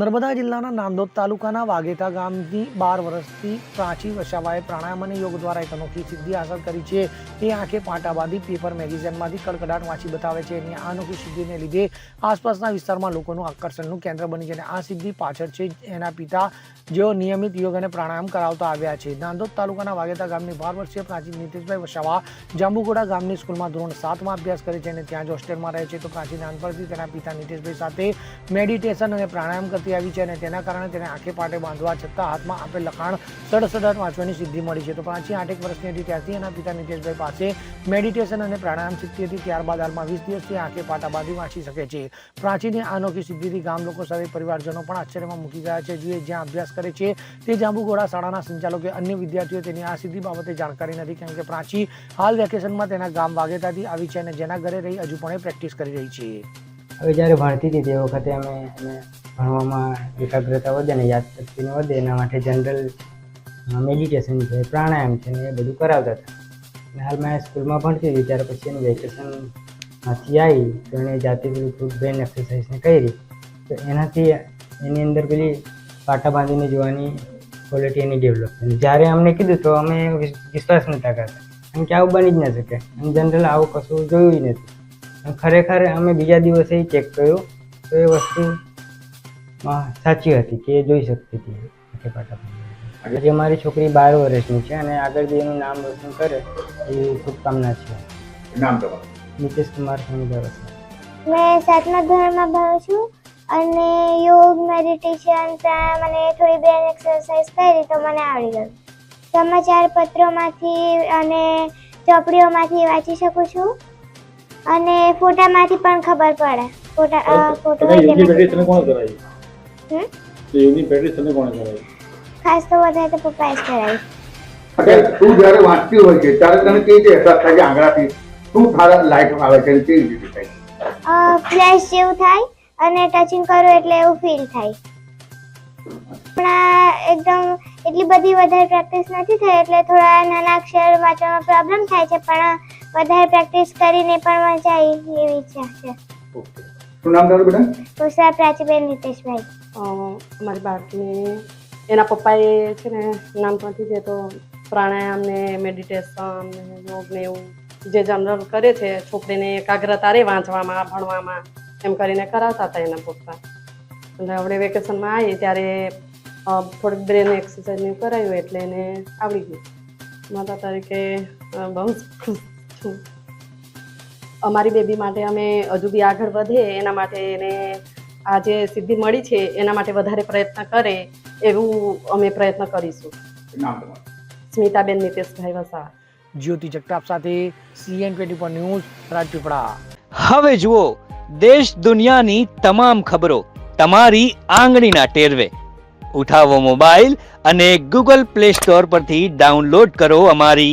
નર્મદા જિલ્લાના નાંદોદ તાલુકાના વાઘેટા ગામથી બાર વર્ષથી પ્રાચી વસાવાએ પ્રાણાયામ અને યોગ દ્વારા એક અનોખી સિદ્ધિ હાંસલ કરી છે. એ આંખે પાટા બાંધી પેપર મેગેઝિનમાંથી કડકડાટ વાંચી બતાવે છે અને આ અનોખી સિદ્ધિને લીધે આસપાસના વિસ્તારમાં લોકોનું આકર્ષણનું કેન્દ્ર બની છે અને આ સિદ્ધિ પાછળ છે એના પિતા જેઓ નિયમિત યોગ અને પ્રાણાયામ કરાવતા આવ્યા છે. નાંદોદ તાલુકાના વાઘેટા ગામની બાર વર્ષીય પ્રાચી નીતિશભાઈ વસાવા જાંબુગોડા ગામની સ્કૂલમાં ધોરણ સાતમાં અભ્યાસ કરે છે અને ત્યાં જ હોસ્ટેલમાં રહે છે. તો પ્રાચી નાનપણથી તેના પિતા નીતિશભાઈ સાથે મેડિટેશન અને પ્રાણાયામ કરતી આવી છે અને તેના કારણે તેને આંખે પાટે બાંધવા છતાં હાથમાં આપેલ લખાણ સડસડાટ વાંચવાની સિદ્ધિ મળી છે. તો પ્રાચી આઠેક વર્ષની હતી ત્યારથી એના પિતા નીતિશભાઈ પાસે મેડિટેશન અને પ્રાણાયામ શીખતી હતી. ત્યારબાદ હાલમાં વીસ દિવસથી આંખે પાટા બાંધી વાંચી શકે છે. પ્રાચીની અનોખી સિદ્ધિથી ગામ લોકો સાથે પરિવારજનો પણ આશ્ચર્યમાં મૂકી ગયા છે. જે જ્યાં અભ્યાસ કરે છે તે જાંબુઘોડા શાળાના સંચાલકે અન્ય વિદ્યાર્થીઓ તેની આ સિદ્ધિ બાબતે જાણકારી નથી કેમ કે પ્રાચી હાલ વેકેશનમાં તેના ગામ વાગેતાથી આવી છે અને જેના ઘરે રહી હજુ પણ પ્રેક્ટિસ કરી રહી છે. હવે જ્યારે ભણતી હતી તે વખતે અમે એને ભણવામાં એકાગ્રતા વધે ને યાદશક્તિને વધે, એના માટે જનરલ મેડિટેશન છે, પ્રાણાયામ છે ને એ બધું કરાવતા હતા. અને હાલમાં સ્કૂલમાં ભણતી હતી, ત્યાર પછી એની વેકેશનમાંથી આવી તો એણે જાતે પેલી ફૂડ બ્રેન એક્સરસાઇઝને કરી. તો એનાથી એની અંદર પેલી પાટા બાંધીને જોવાની ક્વોલિટી એની ડેવલપ થઈ. જ્યારે અમને કીધું તો અમે વિશ્વાસ નહોતા કરતા. કારણ કે આવું બની જ ન શકે. અને જનરલ આવું કશું જોયું જ નથી. ખરેખર અમે બીજા દિવસે ચેક કર્યું. તો એ વસ્તુ સાચી હતી કે એ જોઈ શકતી હતી. પાટા. આજે અમારી છોકરી બાર વર્ષની છે અને આગળ બી એનું નામ રોશન કરે એવી શુભકામના છે. નામ તમારું? નીતિશ કુમાર સમજાવે છે મેં સાતમા ધોરણમાં ભણું છું અને યોગ મેડિટેશન પ્રાણાયામ અને થોડી બેન એક્સરસાઇઝ કરી તો મને આવડી ગયું. સમાચાર પત્રોમાંથી અને ચોપડીઓમાંથી વાંચી શકું છું. અને ફોટામાંથી પણ ખબર પડે. ફોટા ફોટો યોગની બેટરી તને કોણે કરાવી? હમ? તો યોગની પ્રેક્ટિસ તને કોણે કરાવી? ખાસ તો વધારે તો પપ્પાએ જ કરાવી. એટલે તું જ્યારે વાંચતી હોય છે ત્યારે તને કેવી રીતે અહેસાસ થાય છે આંગળાથી શું તારા લાઈટ આવે છે કેવી રીતે થાય? ફ્લેશ જેવું થાય અને ટચિંગ કરું એટલે એવું ફીલ થાય. હમણાં એકદમ એટલી બધી વધારે પ્રેક્ટિસ નથી થઈ એટલે થોડા નાના અક્ષર વાંચવામાં પ્રોબ્લેમ થાય છે પણ વધારે પ્રેક્ટિસ કરીને પણ મજા આવી એવી ઈચ્છા છે. ઓકે. શું નામ તારું બેટા? તુષાર પ્રાચીબેન નીતેશભાઈ અમારી બાળકીને એના પપ્પાએ છે ને નાનપણથી જે તો પ્રાણાયામ ને મેડિટેશન ને યોગ ને એવું જે જનરલ કરે છે છોકરીને એકાગ્રતા રહે વાંચવામાં ભણવામાં એમ કરીને કરાવતા હતા એના પપ્પા. અને હવે વેકેશનમાં આવી ત્યારે થોડીક બ્રેન એક્સરસાઇઝ કરાયું કરાવ્યું એટલે એને આવડી ગયું. માતા તરીકે બહુ જ ખુશ છું. અમારી બેબી માટે અમે હજુ બી આગળ વધે એના માટે એને આ જે સિદ્ધિ મળી છે એના માટે વધારે પ્રયત્ન કરે એવું અમે પ્રયત્ન કરીશું. સ્મિતાબેન નીતેશભાઈ વસા જ્યોતિ જગતાપ સાથે CN twenty four news Rajpipla હવે જુઓ દેશ દુનિયાની તમામ ખબરો તમારી આંગળીના ટેરવે. ઉઠાવો મોબાઈલ અને ગૂગલ પ્લે સ્ટોર પરથી ડાઉનલોડ કરો અમારી